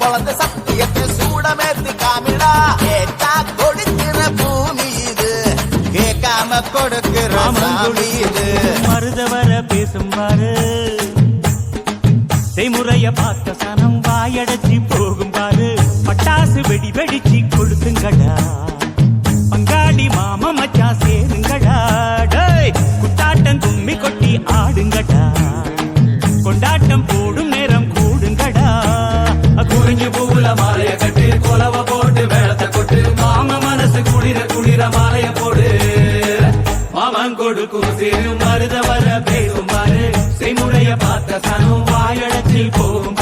பொழந்த சத்தியத்தை சூடமேத்தி காமிடா. கேட்டா கொடுக்கிற பூமி இது கேட்காம கொடுக்கிற சாமி இது. மருதவர பேசும் பாரு செய்முறைய பார்த்த சனம் வாயடைச்சி போகும் பாரு பட்டாசு வெடி வெடிச்சு கொடுக்கும் சிறு மருத வர பேசும் செய்முறைய பார்த்த சனம் வாயடத்தில் போகும்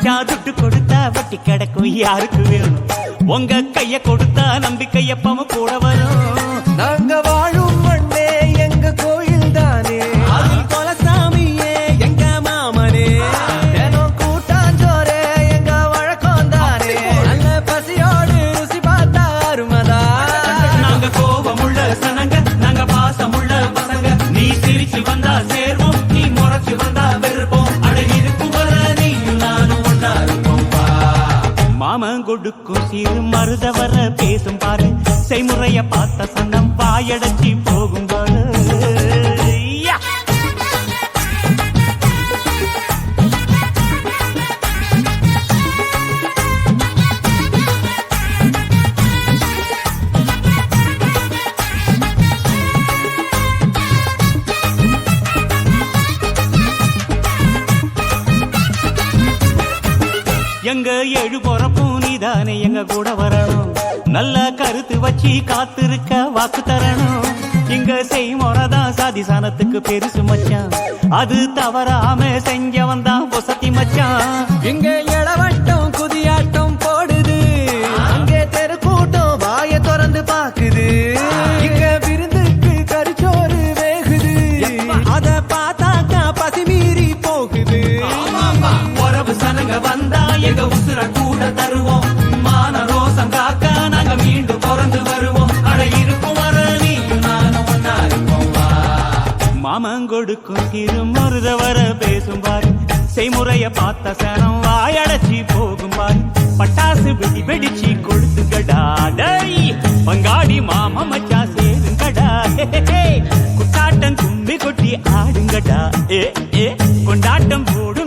மச்சான் துட்டு கொடுத்தா வட்டி கிடக்கும். யாருக்கு வேணும்? உங்க கைய கொடுத்தா நம்பிக்கை எப்பவும் கூட வரும். நாங்க நல்ல கருத்து வச்சு காத்திருக்க வாக்கு தரணும். இங்க செய்முறைதான் சாதி சாணத்துக்கு பெருசு மச்சான். அது தவறாம செஞ்சவன் தான் பொசத்தி மச்சான். இங்க இளவட்டம் குதியாட்டம் போடுது. அங்கே தெருக்கூட்டம் வாய திறந்து பாக்குது இங்க விருந்துக்கு கரிச்சோறு வேகுது. அத பார்த்தாக்கா பசி மீறி போகுது. உறவு சனங்க வந்தா எங்க உசுர கூட தருவோம். கொடுக்கும் திருமருத வர பேசும் பாரு. செய்முறைய பார்த்த சனம் வாயடைச்சி போகும் பாரு. பட்டாசு வெடி வெடிச்சு கொடுத்துக்கடா டேய் பங்காளி மாமா மச்சா சேருங்கடா குட்டாட்டம் கும்பி கொட்டி ஆடுங்கடா. ஏ ஏ. கொண்டாட்டம் போடு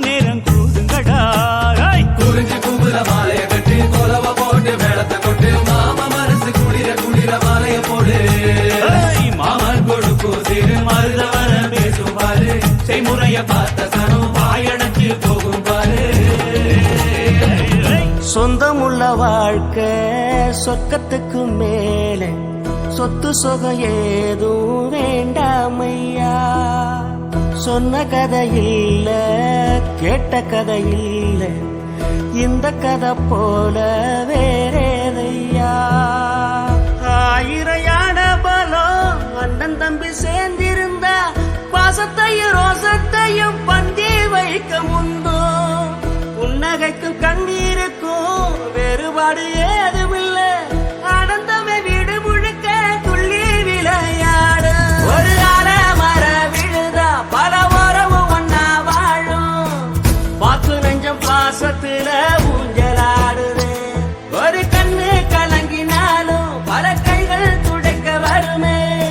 சொக்கத்துக்கு மேல சொத்து சொகம் ஏதும் வேண்டாமையா? சொன்ன கதை இல்ல கேட்ட கதை இல்ல இந்த கதை போல வேறேதையா? ஆயிரையான பலம் அண்ணன் தம்பி சேர்ந்திருந்தா பாசத்தையும் ரோசத்தையும் பந்தி வைக்க முந்தோ. புன்னகைக்கும் கண்ணீருக்கும் வேறுபாடு ஏது வகுத்துல ஊஞ்சலாடுது. ஒரு கண்ணு கலங்கினாலும் பல கைகள் துடைக்க வருமே.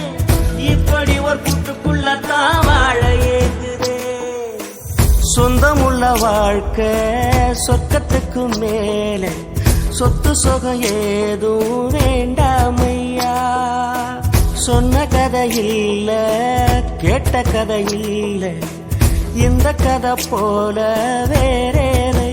இப்படி ஒரு கூட்டுக்குள்ளத்தான் வாழ ஏங்குது. சொந்தமுள்ள வாழ்க்கை சொர்க்கத்துக்கு மேலே. சொத்து சொகம் ஏதும் வேண்டாமையா. சொன்ன கதை இல்ல கேட்ட கதை இல்ல. இந்த கதை போல வேறேனே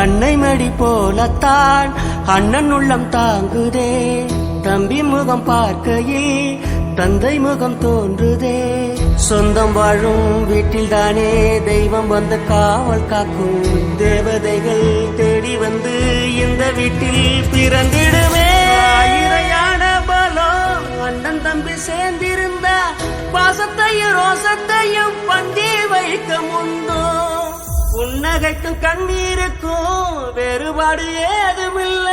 அன்னை மடி போலத்தான் அண்ணன் உள்ளம் தாங்குதே. தம்பி முகம் பார்க்கையில் தந்தை முகம் தோன்றுதே. சொந்தம் வாழும் வீட்டில் தானே தெய்வம் வந்து காவல் காக்கும் தேவதைகள் தேடி வந்து இந்த வீட்டில் பிறந்திடுமே. இறையான பலம் அண்ணன் தம்பி சேர்ந்திருந்தா பாசத்தையும் ரோசத்தையும் பந்தி வைக்க முந்தோ புன்னகைக்கும் கண்ணீருக்கும் வேறுபாடு ஏதுமில்ல.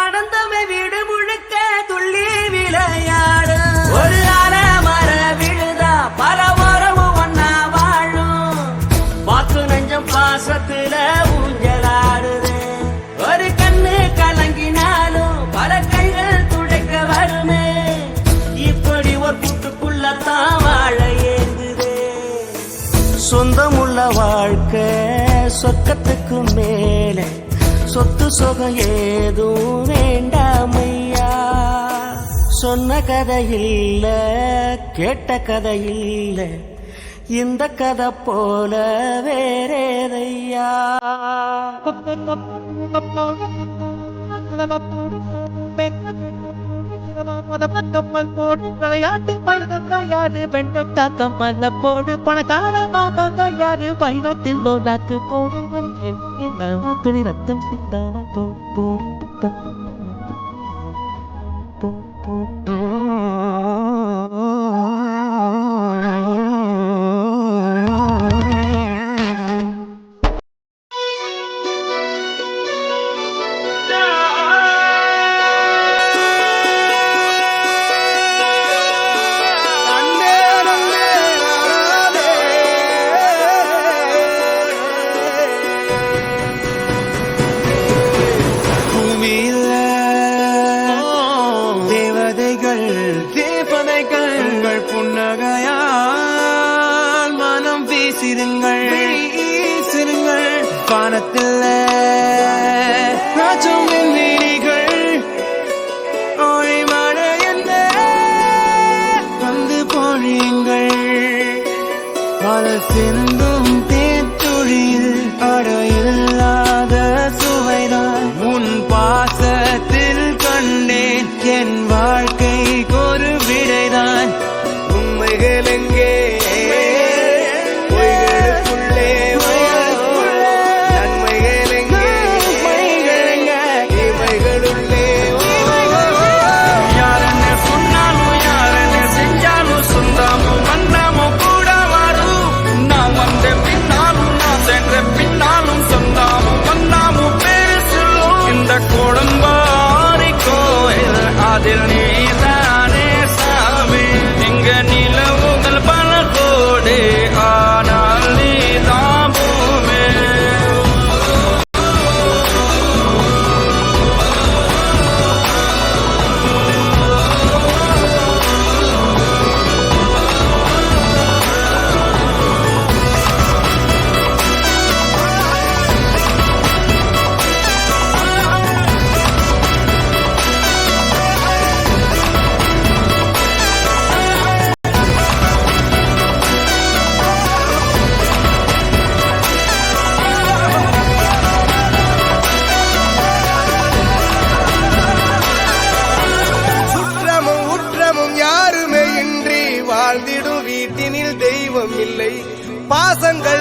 அடந்தமை வீடு முழுக்க துள்ளி விளையாடு ஒரு அல மர விழுதா பல உறவும் ஒன்னா வாழும். பாக்கு நெஞ்சம் பாசத்துல ஊஞ்சலாடுது. ஒரு கண்ணு கலங்கினாலும் பல கைகள் துடைக்க வருமே. இப்படி ஒரு கூட்டுக்குள்ளத்தான் வாழ ஏங்குதே. சொந்தமுள்ள வாழ்க்கை சொக்கத்துக்கு மேல. சொத்து சொகம் ஏதும் வேண்டாமையா சொன்ன கதை இல்ல கேட்ட கதை இல்ல இந்த கதை போல வேறேதையா விளையாட்டு யாரு பெண்ணும் தாக்கம் மல்ல போடு பணக்காரமாக யாரு பயணத்தில் போலாக்கு போடு ரத்தம் சிந்தான போ sangal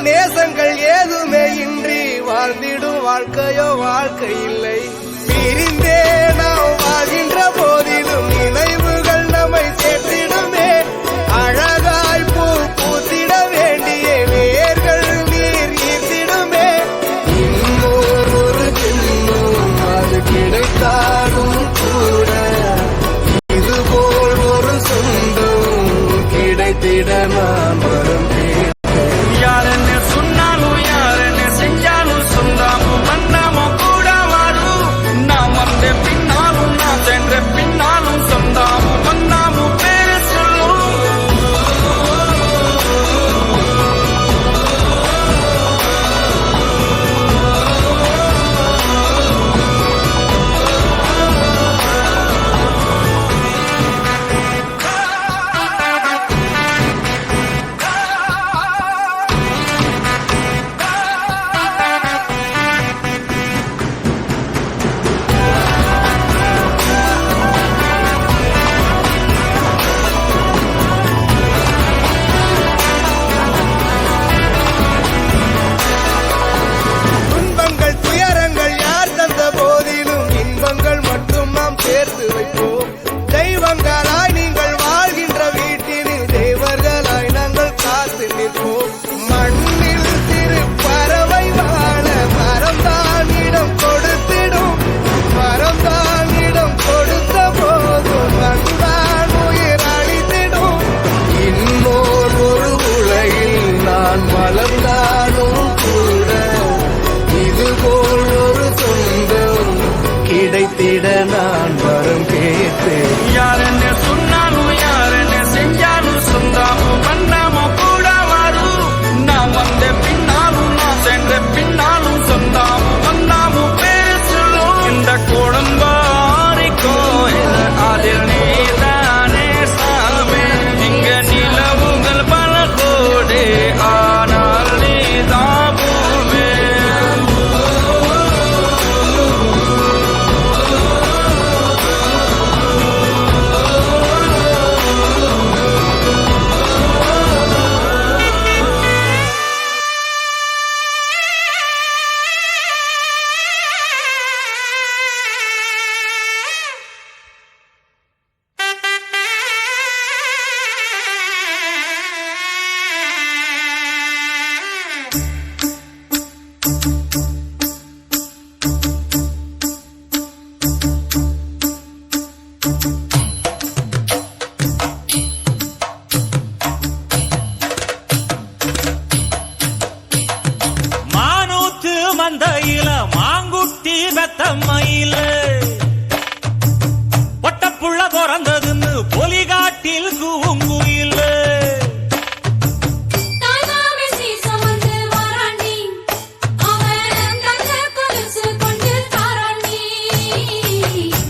கொண்டு தாராண்டி.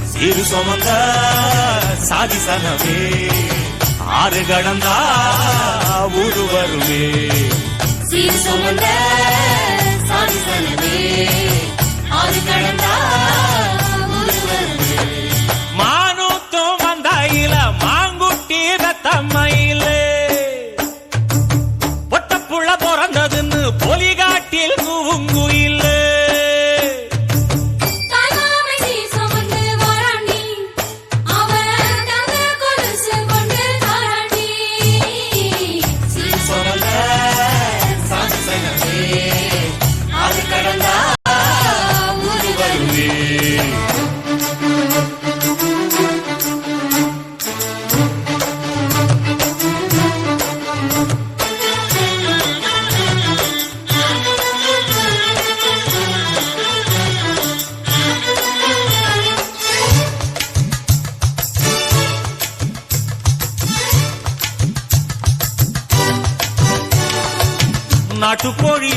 சிறு சுமந்த சாதி சனமே. ஆறு கடந்தா ஊரு வருமே. சீர் சுமந்த சாதி சனமே. ஆறு கடந்தா பொட்டப்புள்ள பிறந்ததுன்னு பொலிகாட்டில் கூங்குயில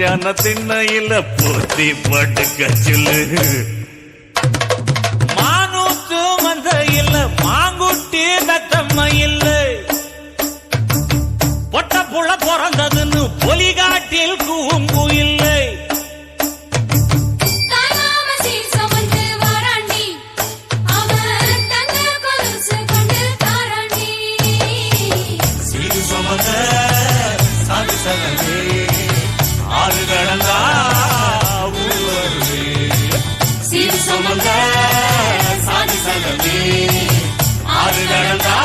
மச்சான திண்ணையில பூத்தி படுக்க சொல்லு. மானூத்து மந்த இல்ல மாங்குட்டி தத்தம்ம இல்ல. பொட்ட புள்ள பிறந்ததுன்னு பொலிகாட்டில் கூம்பு இல்லை. தாய்மாம கடந்தா சீர் சுமந்த சாதி சனமே ஆறு கடந்தா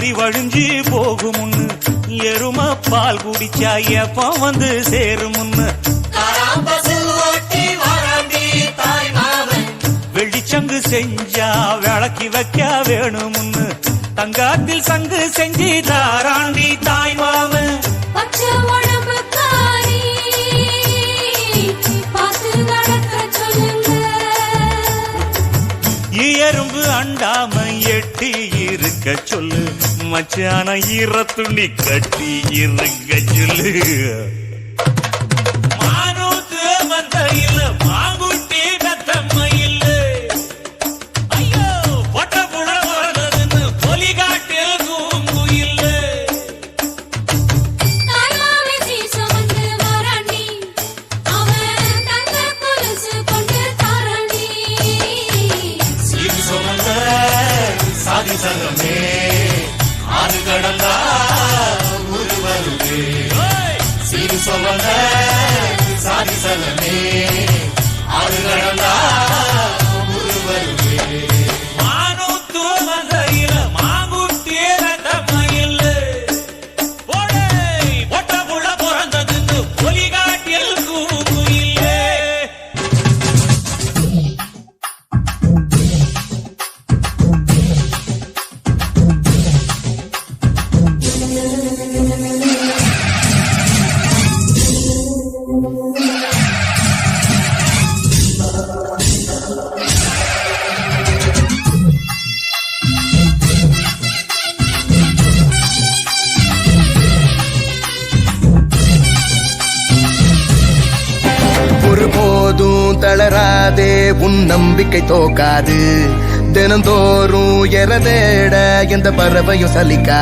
அரி வழிஞ்சு போகுமுன்னு. எரும பால் குடிச்சா எப்ப வந்து சேருமுன்னு. வெள்ளிச்சங்கு செஞ்சா விளக்கி வைக்க வேணுமுன்னு. தங்காத்தில் சங்கு செஞ்சு தாராண்டி தாய் மாமன் மச்சான ஈர துணி கட்டி இருக்க சொல்லு. மானூத்து மந்தையில மாங்குட்டி தத்தம்மையில் ஐயோ பொட்ட புட பொலிகாட்டில் கூங்குயில். சுமந்த சாதி சங்கமே. கடந்தா ஊரு வருவே சீர் சுமந்த சாதி சங்கமே கடந்தா நம்பிக்கை தோக்காது. தினந்தோறும் எற தேட எந்த பறவையும் சலிக்காது